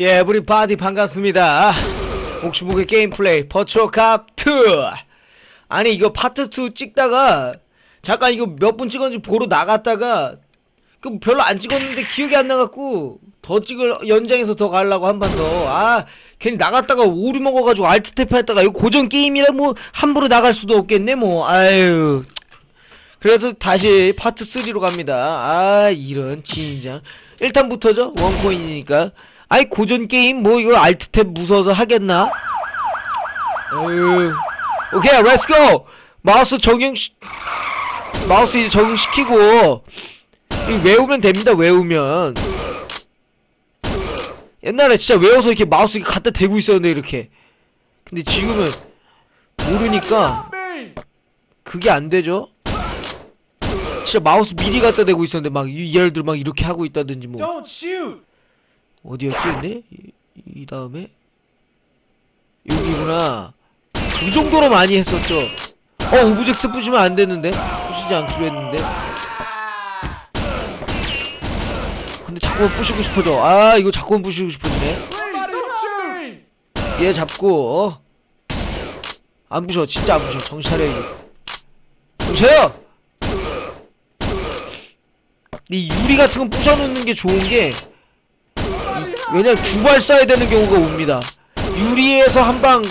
예, 우리 바디 반갑습니다. 옥시목의 게임 플레이 버추어캅 2. 아니 이거 파트 2 찍다가 잠깐 이거 몇 분 찍었는지 보러 나갔다가 그 별로 안 찍었는데 기억이 안 나갖고 더 찍을 연장해서 더 가려고 한 번 더. 아 괜히 나갔다가 오류 먹어가지고 알트 탭 했다가 이거 고정 게임이라 뭐 함부로 나갈 수도 없겠네 뭐. 아유. 그래서 다시 파트 3로 갑니다. 아 이런 진장. 1탄부터죠 원코인이니까. 아이 고전 게임 뭐 이거 알트 탭 무서워서 하겠나? 어휴. 오케이 렛츠고 마우스 적용 시... 마우스 이제 적용시키고 이 외우면 됩니다 외우면 옛날에 진짜 외워서 이렇게 마우스 이렇게 갖다 대고 있었는데 이렇게 근데 지금은 모르니까 그게 안 되죠 진짜 마우스 미리 갖다 대고 있었는데 막 이- 예를 들어 막 이렇게 하고 있다든지 뭐! 어디였지 근데? 이, 이 다음에? 여기구나. 이 정도로 많이 했었죠. 어 오브젝트 부시면 안 되는데? 부시지 않기로 했는데? 근데 자꾸만 부시고 싶어져. 아 이거 자꾸만 부시고 싶어지네! 얘 잡고 어? 안 부셔. 진짜 안 부셔. 정신 차려 이거. 차려 이 유리 같은 건 부셔놓는 게 좋은 게 왜냐면 두 발 쏴야 되는 경우가 옵니다. 유리에서 한 방,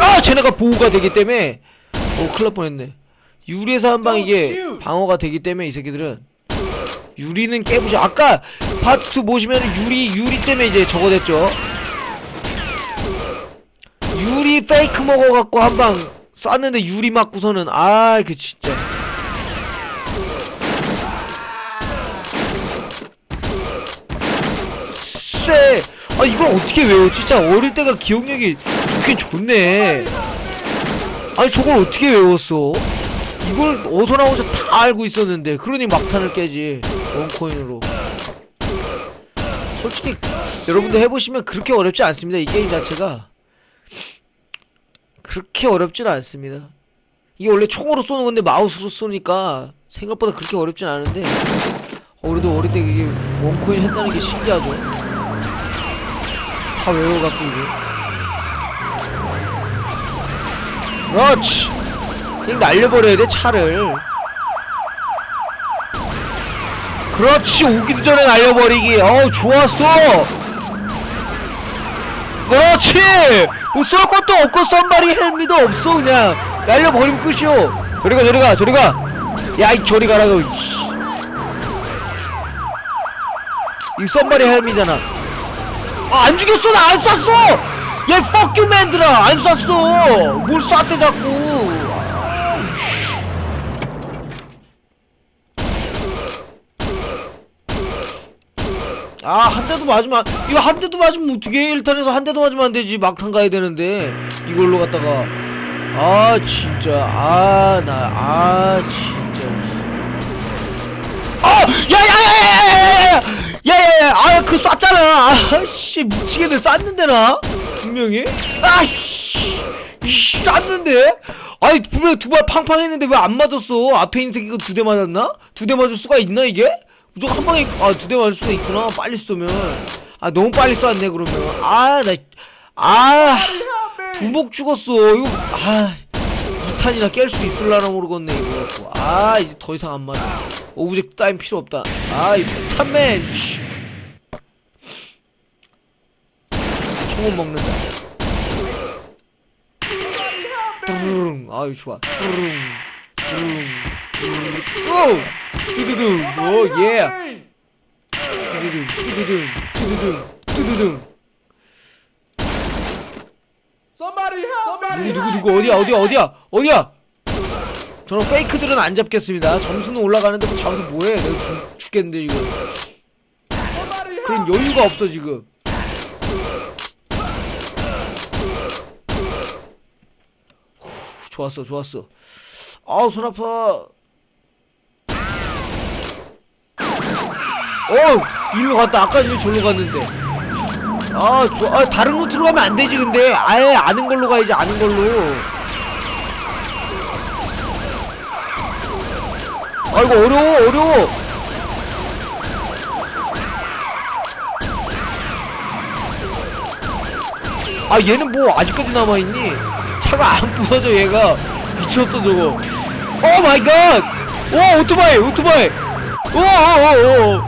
아! 쟤네가 보호가 되기 때문에, 어, 큰일 날 뻔했네. 유리에서 한 방 이게 방어가 되기 때문에 이 새끼들은, 유리는 깨부셔. 아까 파트 2 보시면 유리, 유리 때문에 이제 저거 됐죠. 유리 페이크 먹어갖고 한 방 쐈는데 유리 맞고서는, 아, 그 진짜. 쎄! 아, 이걸 어떻게 외워? 진짜 어릴 때가 기억력이 좋긴 좋네. 아니, 저걸 어떻게 외웠어? 이걸 어디서 나오죠? 다 알고 있었는데. 그러니 막탄을 깨지. 원코인으로. 솔직히, 여러분들 해보시면 그렇게 어렵지 않습니다. 이 게임 자체가. 그렇게 어렵진 않습니다. 이게 원래 총으로 쏘는 건데 마우스로 쏘니까 생각보다 그렇게 어렵진 않은데 어, 그래도 어릴 때 이게 원코인 했다는 게 신기하죠. 다 외워갖고 이게. 그렇지. 그냥 날려버려야 돼 차를. 그렇지 오기도 전에 날려버리기. 어우 좋았어. 그렇지. 뭐쏠 것도 없고 썬바리 헬미도 없어 그냥 날려버리면 끝이오. 저리가 저리가 저리가. 야이 저리 가라고. 이씨. 이 썬바리 헬미잖아. 아, 안 죽였어, 나 안 쐈어! 얘, you, man들아! 안 쐈어! 뭘 쐈대, 자꾸! 아, 한 대도 맞으면, 안- 이거 한 대도 맞으면 어떻게 1탄에서 한 대도 맞으면 안 되지. 막탄 가야 되는데. 이걸로 갖다가. 아, 진짜. 아, 나, 아, 진짜. 아! 야 야 야 야 야 야 야! 야야야! 아, 그 쐈잖아! 아씨, 미치겠네. 쐈는데, 나? 분명히? 아씨! 쐈는데? 아니, 분명히 두 발 팡팡 했는데 왜 안 맞았어? 앞에 있는 새끼가 두 대 맞았나? 두 대 맞을 수가 있나, 이게? 무조건 한 방에, 아, 두 대 맞을 수가 있구나. 빨리 쏘면. 아, 너무 빨리 쐈네, 그러면. 아, 나, 아, 두목 죽었어. 이거, 아, 2 탄이나 깰 수 있을라나 모르겠네, 이거. 아, 이제 더 이상 안 맞아. 오브젝트 따윈 필요 없다. 아, 이 폭탄맨. 씨. 총은 먹는다. 뚜루룽. 아유, 좋아. 뚜루룽. 뚜루룽. 뚜루룽. 뚜두둥. 오, 예. 뚜두둥. 뚜두둥. 뚜두둥. 뚜두둥. Somebody help! Somebody 누구, 누구, 누구, 어디야, 어디야, 어디야, 어디야? 저는 페이크들은 안 잡겠습니다. 점수는 올라가는데 뭐 잡아서 뭐해? 내가 죽, 죽겠는데, 지금. Somebody 그런 여유가 없어, 지금. 후, 좋았어, 좋았어. 아우, 손 아파. 어, 일로 갔다. 아까 전에 저로 갔는데. 아, 좋 아, 다른 루트로 가면 안 되지, 근데. 아예 아는 걸로 가야지, 아는 걸로. 아이고, 어려워, 어려워. 아 얘는 뭐 아직까지 남아있니? 차가 안 부서져 얘가 미쳤어 저거 오 마이 갓! 오 오토바이 오토바이 오오오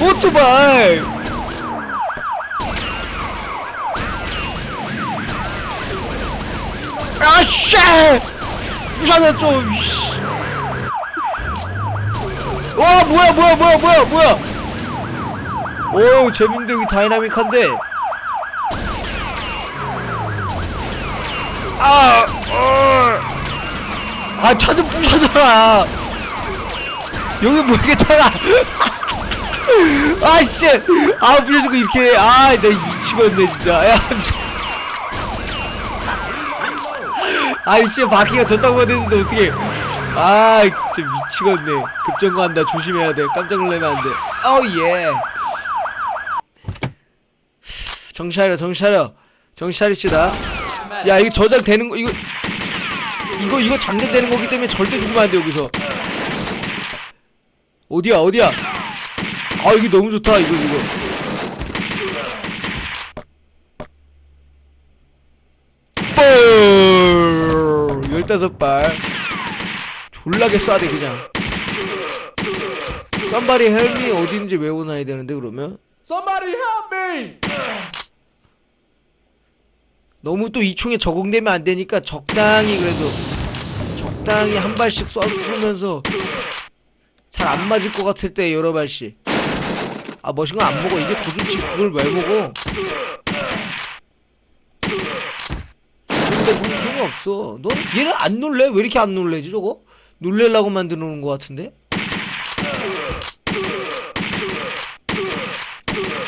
오토바이 아씨 부산에 좀 씨. 와 뭐야 뭐야 뭐야 뭐야 뭐야 오 재밌는데 여기 다이나믹한데 아, 어. 아, 차도 부셔져라. 여기 뭐 이렇게 차가. 아, 씨. 아, 부셔지고 이렇게. 아, 나 미치겠네, 진짜. 야, 참. 아이, 씨, 바퀴가 졌다고 했는데, 어떡해. 아, 진짜 미치겠네. 급정거 한다. 조심해야 돼. 깜짝 놀라면 안 돼. 어우, 예. 정신 차려, 정신 차려. 정신 차리시다. 야 이거 저장되는 거 이거 이거 이거 장전되는 거기 때문에 절대 죽으면 안돼 여기서 어디야 어디야 아 여기 너무 좋다 이거 이거 뻘 15발. 졸라게 쏴대 그냥. 쌈바리 헬미 어딘지 외워놔야 되는데 그러면. Somebody help me! 너무 또 이 총에 적응되면 안 되니까 적당히 그래도 적당히 한 발씩 쏴주면서 잘 안 맞을 것 같을 때 여러 발씩. 아 멋진 거안 먹어. 이게 더 좋지 그걸 왜 먹어 근데 돈 필요 없어. 넌 얘는 안 놀래? 왜 이렇게 안 놀래지 저거? 놀래려고 만들어 놓은 것 같은데?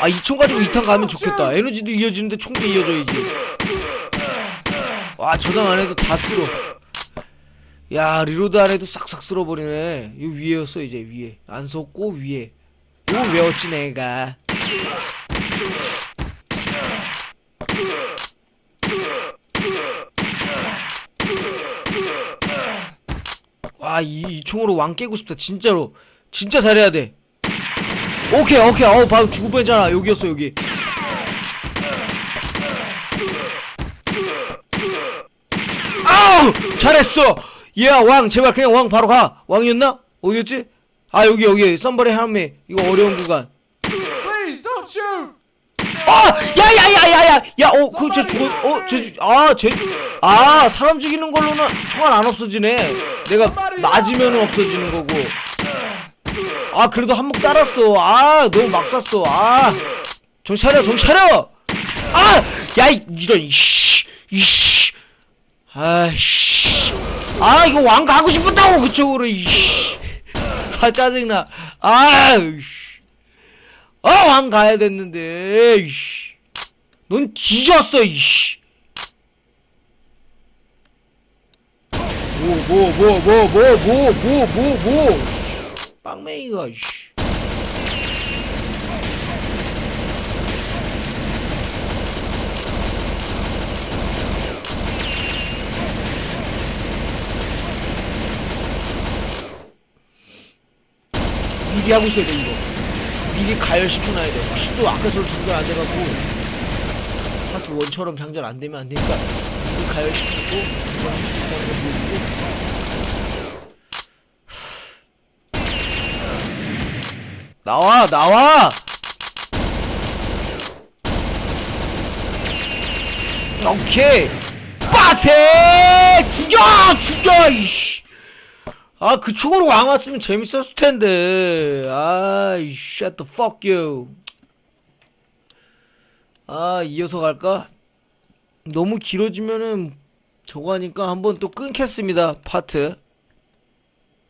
아 이 총 가지고 2탄 가면 좋겠다. 에너지도 이어지는데 총도 이어져야지. 와 저장 안 해도 다 쓸어. 야 리로드 안 해도 싹싹 쓸어버리네. 이 위에였어 이제 위에. 안 썼고 위에. 이거 외웠지 내가 와이 이 총으로 왕 깨고 싶다. 진짜로. 진짜 잘해야 돼. 오케이 오케이. 어우 바로 죽을 뻔했잖아. 여기였어 여기. 아우! 잘했어. 얘왕. 제발 그냥 왕 바로 가. 왕이었나? 어디였지? 아 여기 여기. 썸버리 하미 이거 어려운 구간. Please don't shoot! 아 야야야야야 야 어 그쟤 죽어 어쟤아쟤아 사람 죽이는 걸로는 총알 안 없어지네. 내가 맞으면 없어지는 거고. 아 그래도 한목 따랐어. 아 너무 막 쐈어. 아 정신 차려 정신 차려! 아 야 이런 이씨 이씨. 아이씨. 아 이거 왕 가고 싶었다고 그쪽으로 이씨. 아 짜증나. 아 이씨 어왕 가야 됐는데 이씨. 넌 뒤졌어 이씨. 뭐 뭐 뭐 뭐 뭐 뭐 뭐 뭐 뭐. 빵맹이가 이씨. 미리 하고 있어야 돼 이거 미리 가열시켜놔야 돼. 또 아까처럼 장전 안 돼갖고. 파트 원처럼 장전 안 되면 안 되니까 미리 가열시키고. 나와 나와! 오케이. 빠세! 죽여 죽여 이씨 아그 총으로 왕 왔으면 재밌었을 텐데. 아이 shut the fuck you. 아 이어서 갈까? 너무 길어지면은 저거 하니까 한번 또 끊겠습니다 파트